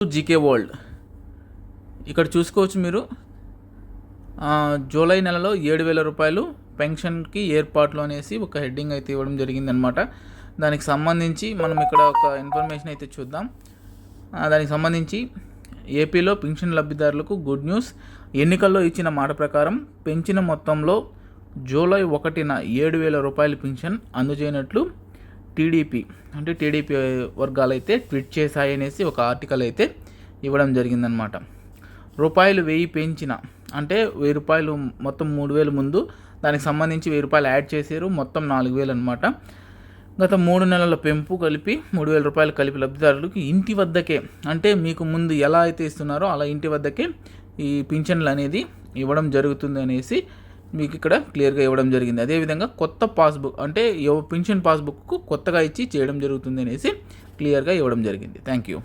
GK world. ఇక్కడ చూసుకోవచ్చు మీరు. జూలై నెలలో ఏడు వేల రూపాయలు పెన్షన్కి ఏర్పాట్లు అనేసి ఒక హెడ్డింగ్ అయితే ఇవ్వడం జరిగిందనమాట దానికి సంబంధించి మనం ఇక్కడ ఒక ఇన్ఫర్మేషన్ అయితే చూద్దాం. దానికి సంబంధించి ఏపీలో పెన్షన్ లబ్ధిదారులకు గుడ్ న్యూస్. ఎన్నికల్లో ఇచ్చిన మాట ప్రకారం పెంచిన మొత్తంలో జూలై ఒకటిన ఏడు వేల రూపాయల పెన్షన్ అందజేయనట్లు టీడీపీ అంటే టీడీపీ వర్గాలు అయితే ట్వీట్ చేశాయి అనేసి ఒక ఆర్టికల్ అయితే ఇవ్వడం జరిగిందనమాట రూపాయలు వెయ్యి పెంచిన అంటే వెయ్యి రూపాయలు మొత్తం మూడు వేలు ముందు దానికి సంబంధించి వెయ్యి రూపాయలు యాడ్ చేశారు మొత్తం నాలుగు వేలు అనమాట గత మూడు నెలల పెంపు కలిపి మూడు వేల రూపాయలు కలిపి లబ్ధిదారులకు ఇంటి వద్దకే అంటే మీకు ముందు ఎలా అయితే ఇస్తున్నారో అలా ఇంటి వద్దకే ఈ పింఛన్లు అనేది ఇవ్వడం జరుగుతుంది అనేసి మీకు ఇక్కడ క్లియర్గా ఇవ్వడం జరిగింది. అదేవిధంగా కొత్త పాస్బుక్ అంటే పింఛన్ పాస్బుక్కు కొత్తగా ఇచ్చి చేయడం జరుగుతుంది అనేసి క్లియర్గా ఇవ్వడం జరిగింది. Thank you.